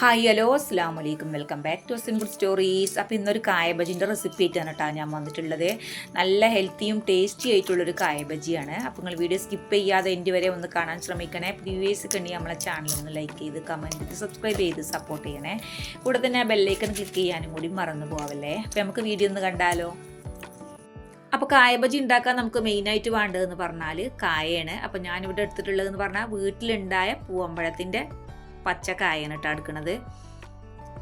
Hi hello അസ്സാം വലൈക്കും welcome back to single stories അപ്പോൾ ഇന്നൊരു കായബജിന്റെ റെസിപ്പി ആയിട്ടാണ് കേട്ടോ ഞാൻ വന്നിട്ടുള്ളത്. നല്ല ഹെൽത്തിയും ടേസ്റ്റി ആയിട്ടുള്ളൊരു കായബജിയാണ്. അപ്പോൾ നിങ്ങൾ വീഡിയോ സ്കിപ്പ് ചെയ്യാതെ എന്റെ വരെ ഒന്ന് കാണാൻ ശ്രമിക്കണേ. പ്രീവിയസ് കണ്ടി നമ്മളെ ചാനൽ ഒന്ന് ലൈക്ക് ചെയ്ത് കമന്റ് ചെയ്ത് സബ്സ്ക്രൈബ് ചെയ്ത് സപ്പോർട്ട് ചെയ്യണേ. കൂടെ തന്നെ ബെല്ലൈക്കൺ ക്ലിക്ക് ചെയ്യാനും കൂടി മറന്നു പോവല്ലേ. അപ്പോൾ നമുക്ക് വീഡിയോ ഒന്ന് കണ്ടാലോ. അപ്പോൾ കായബജി ഉണ്ടാക്കാൻ നമുക്ക് മെയിനായിട്ട് വേണ്ടതെന്ന് പറഞ്ഞാൽ കായയാണ്. അപ്പോൾ ഞാനിവിടെ എടുത്തിട്ടുള്ളതെന്ന് പറഞ്ഞാൽ വീട്ടിലുണ്ടായ പൂവമ്പഴത്തിന്റെ പച്ചക്കായാണ് കേട്ടോ എടുക്കുന്നത്.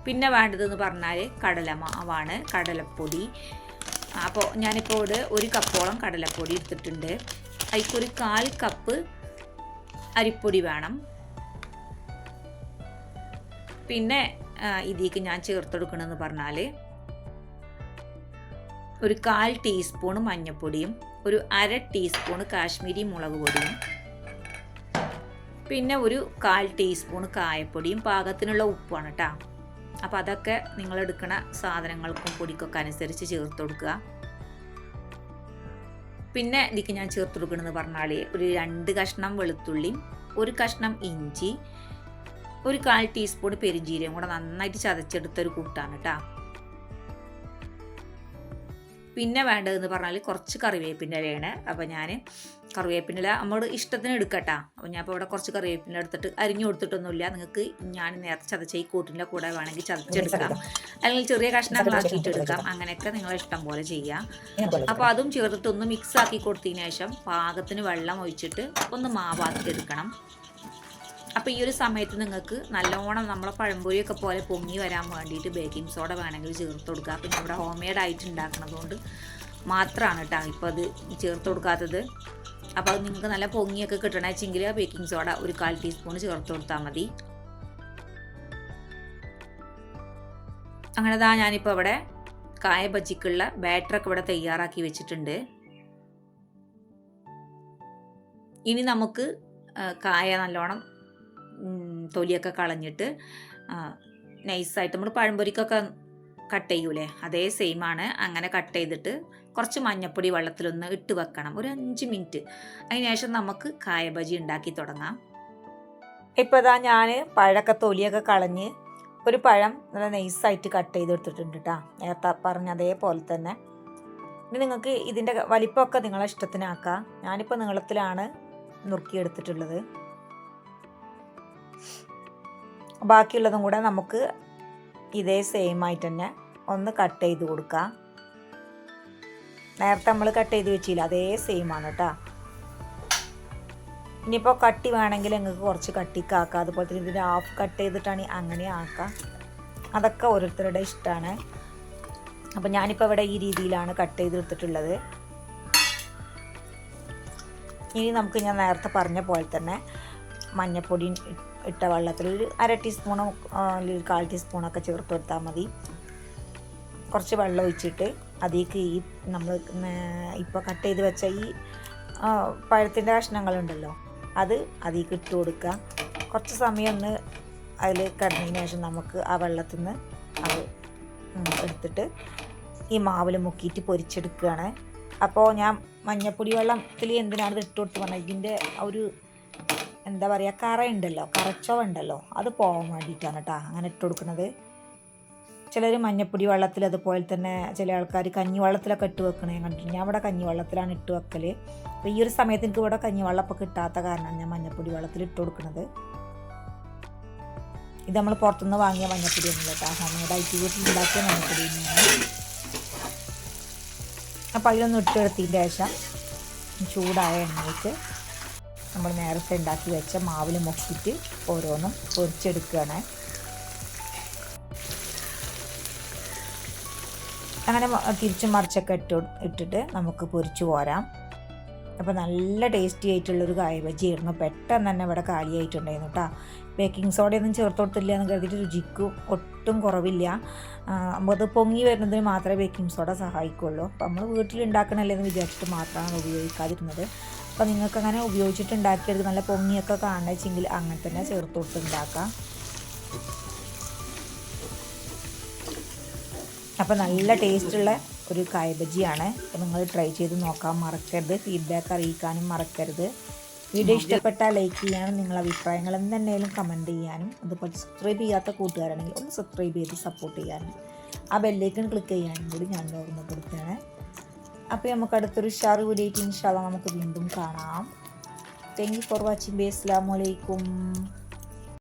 പിന്നെ വേണ്ടതെന്ന് പറഞ്ഞാൽ കടലമാവാണ് കടലപ്പൊടി. അപ്പോൾ ഞാനിപ്പോൾ ഇവിടെ ഒരു കപ്പോളം കടലപ്പൊടി എടുത്തിട്ടുണ്ട്. അതിക്കൊരു കാൽ കപ്പ് അരിപ്പൊടി വേണം. പിന്നെ ഇതിലേക്ക് ഞാൻ ചേർത്തെടുക്കണമെന്ന് പറഞ്ഞാൽ ഒരു കാൽ ടീസ്പൂൺ മഞ്ഞൾപ്പൊടിയും ഒരു അര ടീസ്പൂൺ കാശ്മീരി മുളക് പൊടിയും പിന്നെ ഒരു കാൽ ടീസ്പൂൺ കായപ്പൊടിയും പാകത്തിനുള്ള ഉപ്പാണ് കേട്ടോ അപ്പോൾ അതൊക്കെ നിങ്ങൾ എടുക്കുന്ന സാധനങ്ങൾക്കും പൊടിക്കൊക്കെ അനുസരിച്ച് ചേർത്ത് കൊടുക്കുക. പിന്നെ ഇതിക്ക് ഞാൻ ചേർത്ത് കൊടുക്കണമെന്ന് പറഞ്ഞാൽ ഒരു രണ്ട് കഷ്ണം വെളുത്തുള്ളി ഒരു കഷ്ണം ഇഞ്ചി ഒരു കാൽ ടീസ്പൂൺ പെരിഞ്ചീരയും കൂടെ നന്നായിട്ട് ചതച്ചെടുത്തൊരു കൂട്ടാണ് കേട്ടോ പിന്നെ വേണ്ടതെന്ന് പറഞ്ഞാൽ കുറച്ച് കറിവേപ്പിന്റെ ഇലയാണ്. അപ്പോൾ ഞാൻ കറിവേപ്പിന്റെ ഇല നമ്മൾ ഇഷ്ടത്തിന് എടുക്കട്ടാ. അപ്പോൾ ഞാൻ ഇപ്പോൾ ഇവിടെ കുറച്ച് കറിവേപ്പിന്റെ എടുത്തിട്ട് അരിഞ്ഞു കൊടുത്തിട്ടൊന്നുമില്ല. നിങ്ങൾക്ക് ഞാൻ നേരത്തെ ചതച്ച ഈ കൂട്ടിന്റെ കൂടെ വേണമെങ്കിൽ ചതച്ചെടുക്കാം. അല്ലെങ്കിൽ ചെറിയ കഷ്ണങ്ങളാക്കിയിട്ട് എടുക്കാം. അങ്ങനെയൊക്കെ നിങ്ങൾ ഇഷ്ടം പോലെ ചെയ്യാം. അപ്പോൾ അതും ചേർത്തിട്ട് ഒന്ന് മിക്സ് ആക്കി കൊടുത്തതിന് ശേഷം പാകത്തിന് വെള്ളം ഒഴിച്ചിട്ട് ഒന്ന് മാവാക്കി എടുക്കണം അപ്പോൾ ഈ ഒരു സമയത്ത് നിങ്ങൾക്ക് നല്ലോണം നമ്മളെ പഴംപൊരിയൊക്കെ പോലെ പൊങ്ങി വരാൻ വേണ്ടിയിട്ട് ബേക്കിംഗ് സോഡ വേണമെങ്കിൽ ചേർത്ത് കൊടുക്കുക. പിന്നെ ഇവിടെ ഹോം മെയ്ഡ് ആയിട്ട് ഉണ്ടാക്കണതുകൊണ്ട് മാത്രമാണ് കേട്ടോ ഇപ്പോൾ അത് ചേർത്ത് കൊടുക്കാത്തത്. അപ്പോൾ അത് നിങ്ങൾക്ക് നല്ല പൊങ്ങിയൊക്കെ കിട്ടണമെങ്കിൽ ബേക്കിംഗ് സോഡ ഒരു കാൽ ടീസ്പൂൺ ചേർത്ത് കൊടുത്താൽ മതി. അങ്ങനെ താ ഞാനിപ്പോൾ ഇവിടെ കായ ബജിക്കുള്ള ബാറ്ററൊക്കെ ഇവിടെ തയ്യാറാക്കി വെച്ചിട്ടുണ്ട്. ഇനി നമുക്ക് കായ നല്ലോണം തൊലിയൊക്കെ കളഞ്ഞിട്ട് നൈസായിട്ട് നമ്മൾ പഴംപൊരിക്കൊക്കെ കട്ട് ചെയ്യൂലേ? അതേ സെയിം ആണ്. അങ്ങനെ കട്ട് ചെയ്തിട്ട് കുറച്ച് മഞ്ഞപ്പൊടി വെള്ളത്തിലൊന്ന് ഇട്ട് വെക്കണം. ഒരു അഞ്ച് മിനിറ്റ്. അതിനുശേഷം നമുക്ക് കായബജി ഉണ്ടാക്കി തുടങ്ങാം. ഇപ്പോൾ ഇതാ ഞാൻ പഴമൊക്കെ തൊലിയൊക്കെ കളഞ്ഞ് ഒരു പഴം നല്ല നൈസായിട്ട് കട്ട് ചെയ്തെടുത്തിട്ടുണ്ട് കേട്ടോ നേരത്തെ പറഞ്ഞ അതേപോലെ തന്നെ. ഇനി നിങ്ങൾക്ക് ഇതിന്റെ വലിപ്പമൊക്കെ നിങ്ങളെ ഇഷ്ടത്തിനാക്കാം. ഞാനിപ്പോൾ നീളത്തിലാണ് നുറുക്കിയെടുത്തിട്ടുള്ളത് ബാക്കിയുള്ളതും കൂടെ നമുക്ക് ഇതേ സെയിം ആയിട്ട് തന്നെ ഒന്ന് കട്ട് ചെയ്ത് കൊടുക്കാം. നേരത്തെ നമ്മൾ കട്ട് ചെയ്ത് വെച്ചില്ല അതേ സെയിം ആണ് കേട്ടോ ഇനിയിപ്പോൾ കട്ടി വേണമെങ്കിൽ നിങ്ങൾക്ക് കുറച്ച് കട്ടിക്കാക്കാം അതുപോലെ തന്നെ ഇതിന്റെ ഹാഫ് കട്ട് ചെയ്തിട്ടാണ് അങ്ങനെ ആക്കാം. അതൊക്കെ ഓരോരുത്തരുടെ ഇഷ്ടമാണ് അപ്പോൾ ഞാനിപ്പോൾ ഇവിടെ ഈ രീതിയിലാണ് കട്ട് ചെയ്തെടുത്തിട്ടുള്ളത്. ഇനി നമുക്ക് ഞാൻ നേരത്തെ പറഞ്ഞ പോലെ തന്നെ മഞ്ഞപ്പൊടി ഇട്ട വെള്ളത്തിൽ ഒരു അര ടീസ്പൂണോ അല്ലെങ്കിൽ കാൽ ടീസ്പൂണൊക്കെ ചേർത്ത് കൊടുത്താൽ മതി. കുറച്ച് വെള്ളം ഒഴിച്ചിട്ട് അതിലേക്ക് ഈ നമ്മൾ ഇപ്പോൾ കട്ട് ചെയ്ത് വെച്ച ഈ പഴത്തിന്റെ കഷ്ണങ്ങളുണ്ടല്ലോ അത് അതിലേക്ക് ഇട്ട് കൊടുക്കുക. കുറച്ച് സമയം ഒന്ന് അതിൽ കിടന്നതിന് ശേഷം നമുക്ക് ആ വെള്ളത്തിൽ നിന്ന് അത് എടുത്തിട്ട് ഈ മാവിൽ മുക്കിയിട്ട് പൊരിച്ചെടുക്കുകയാണ്. അപ്പോൾ ഞാൻ മഞ്ഞപ്പൊടി വെള്ളത്തിൽ എന്തിനാണ് ഇട്ട് കൊടുത്ത് പറഞ്ഞാൽ ഇതിന്റെ ഒരു എന്താ പറയുക കറ ഉണ്ടല്ലോ കറച്ചവ ഉണ്ടല്ലോ അത് പോകാൻ വേണ്ടിയിട്ടാണ് കേട്ടോ അങ്ങനെ ഇട്ട് കൊടുക്കുന്നത് ചിലർ മഞ്ഞപ്പൊടി വെള്ളത്തിൽ അതുപോലെ തന്നെ ചില ആൾക്കാർ കഞ്ഞിവെള്ളത്തിലൊക്കെ ഇട്ട് വെക്കണേ കണ്ടിട്ട് ഞാൻ ഇവിടെ കഞ്ഞിവെള്ളത്തിലാണ് ഇട്ട് വെക്കൽ അപ്പോൾ ഈ ഒരു സമയത്ത് എനിക്ക് ഇവിടെ കഞ്ഞിവെള്ളമൊക്കെ കിട്ടാത്ത കാരണമാണ് ഞാൻ മഞ്ഞപ്പൊടി വെള്ളത്തിൽ ഇട്ട് കൊടുക്കുന്നത് ഇത് നമ്മൾ പുറത്തുനിന്ന് വാങ്ങിയ മഞ്ഞപ്പൊടി ഒന്നും കേട്ടോ ഹോംമെയ്ഡായിട്ട് വീട്ടിൽ ഉണ്ടാക്കിയ മഞ്ഞപ്പൊടി അപ്പോൾ അതിലൊന്ന് ഇട്ടെടുത്തതിന്റെ ശേഷം ചൂടായ എണ്ണയ്ക്ക് നമ്മൾ നേരത്തെ ഉണ്ടാക്കി വെച്ച മാവിൽ മുക്കിയിട്ട് ഓരോന്നും പൊരിച്ചെടുക്കുകയാണ്. അങ്ങനെ തിരിച്ചും മറിച്ചൊക്കെ ഇട്ട് ഇട്ടിട്ട് നമുക്ക് പൊരിച്ചു പോരാം. അപ്പോൾ നല്ല ടേസ്റ്റി ആയിട്ടുള്ളൊരു കായബജിയായിരുന്നു പെട്ടെന്ന് തന്നെ ഇവിടെ കാലിയായിട്ടുണ്ടായിരുന്നു കേട്ടോ ബേക്കിംഗ് സോഡയൊന്നും ചേർത്ത് കൊടുത്തില്ല എന്ന് കരുതിയിട്ട് രുചിക്കും ഒട്ടും കുറവില്ല. അത് പൊങ്ങി വരുന്നതിന് മാത്രമേ ബേക്കിംഗ് സോഡ സഹായിക്കുള്ളൂ. അപ്പോൾ നമ്മൾ വീട്ടിൽ ഉണ്ടാക്കണമല്ലേ എന്ന് വിചാരിച്ചിട്ട് മാത്രമാണ് ഉപയോഗിക്കാതിരുന്നത്. അപ്പോൾ നിങ്ങൾക്ക് അങ്ങനെ ഉപയോഗിച്ചിട്ട് ഉണ്ടാക്കിയെടുത്ത് നല്ല പൊങ്ങിയൊക്കെ കാണുന്നെങ്കിൽ അങ്ങനെ തന്നെ ചേർത്ത് കൊടുത്ത് ഉണ്ടാക്കാം അപ്പോൾ നല്ല ടേസ്റ്റുള്ള ഒരു കായബജിയാണ്. അപ്പം നിങ്ങൾ ട്രൈ ചെയ്ത് നോക്കാൻ മറക്കരുത്. ഫീഡ്ബാക്ക് അറിയിക്കാനും മറക്കരുത്. വീഡിയോ ഇഷ്ടപ്പെട്ടാൽ ലൈക്ക് ചെയ്യാനും നിങ്ങളുടെ അഭിപ്രായങ്ങൾ എന്തെങ്കിലും കമന്റ് ചെയ്യാനും അതുപോലെ സബ്സ്ക്രൈബ് ചെയ്യാത്ത കൂട്ടുകാരാണെങ്കിൽ ഒന്ന് സബ്സ്ക്രൈബ് ചെയ്ത് സപ്പോർട്ട് ചെയ്യാനും. ആ ബെല്ലേക്കൺ ക്ലിക്ക് ചെയ്യാനും കൂടി ഞാൻ ഓർമ്മപ്പെടുത്തുകയാണ് അപ്പോൾ നമുക്ക് അടുത്തൊരു ഷാർ വീഡിയോ ഇൻഷാല്ല നമുക്ക് വീണ്ടും കാണാം. Thank you for watching bye അസ്സാം വലൈക്കും